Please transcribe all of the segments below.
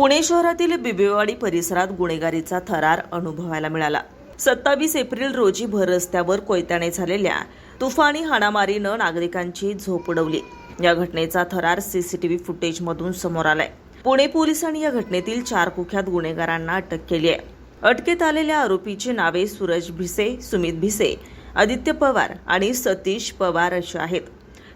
पुणे शहरातील बिबेवाडी परिसरात गुन्हेगारीचा थरार अनुभवायला मिळाला. सत्तावीस एप्रिल रोजी भर रस्त्यावर कोयत्याने झालेल्या तुफानी हाणामारीनं नागरिकांची झोप उडवली. या घटनेचा थरार सीसीटीव्ही फुटेजमधून समोर आलाय. पुणे पोलिसांनी या घटनेतील चार कुख्यात गुन्हेगारांना अटक केली आहे. अटकेत आलेल्या आरोपीची नावे सूरज भिसे सुमित भिसे आदित्य पवार आणि सतीश पवार अशी आहेत.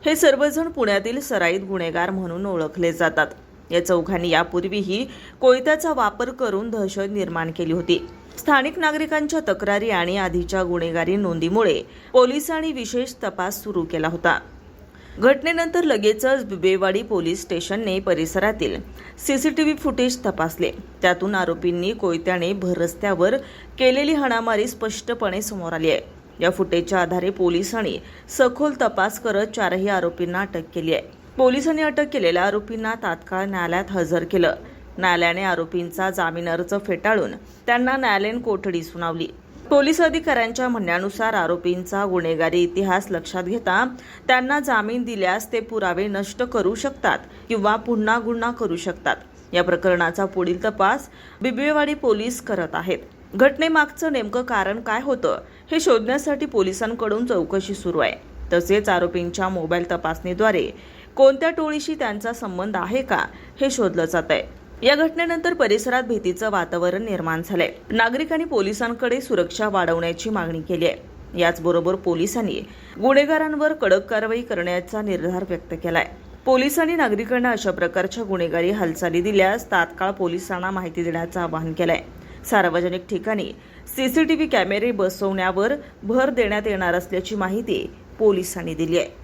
हे सर्वजण पुण्यातील सराईत गुन्हेगार म्हणून ओळखले जातात. या चौघांनी यापूर्वीही कोयत्याचा वापर करून दहशत निर्माण केली होती. स्थानिक नागरिकांच्या तक्रारी आणि आधीच्या गुन्हेगारी नोंदीमुळे पोलिसांनी विशेष तपास सुरू केला होता. घटनेनंतर लगेचच बिबेवाडी पोलीस स्टेशनने परिसरातील सीसीटीव्ही फुटेज तपासले. त्यातून आरोपींनी कोयत्याने भर रस्त्यावर केलेली हाणामारी स्पष्टपणे समोर आली आहे. या फुटेजच्या आधारे पोलिसांनी सखोल तपास करत चारही आरोपींना अटक केली आहे. पोलिसांनी अटक केलेल्या आरोपींना तात्काळ न्यायालयात हजर केलं. न्यायालयाने आरोपींचा जामीन अर्ज फेटाळून त्यांना न्यायालयीन कोठडी सुनावली. पोलीस अधिकाऱ्यांच्या म्हणण्यानुसार आरोपींचा गुन्हेगारी इतिहास लक्षात घेता त्यांना जामीन दिल्यास ते पुरावे नष्ट करू शकतात किंवा पुन्हा गुन्हा करू शकतात. या प्रकरणाचा पुढील तपास बिबवेवाडी पोलीस करत आहेत. घटनेमागचं नेमकं कारण काय होतं हे शोधण्यासाठी पोलिसांकडून चौकशी सुरू आहे. तसेच आरोपींच्या मोबाईल तपासणीद्वारे कोणत्या टोळीशी त्यांचा संबंध आहे का हे शोधलं जात आहे या घटनेनंतर परिसरात भीतीचं वातावरण निर्माण झालंय. नागरिकांनी पोलिसांकडे सुरक्षा वाढवण्याची मागणी केली आहे. याचबरोबर पोलिसांनी गुन्हेगारांवर कडक कारवाई करण्याचा निर्धार व्यक्त केलाय. पोलिसांनी नागरिकांना अशा प्रकारच्या गुन्हेगारी हालचाली दिल्यास तात्काळ पोलिसांना माहिती देण्याचं आवाहन केलंय. सार्वजनिक ठिकाणी सीसीटीव्ही कॅमेरे बसवण्यावर भर देण्यात येणार असल्याची माहिती पोलिसांनी दिली आहे.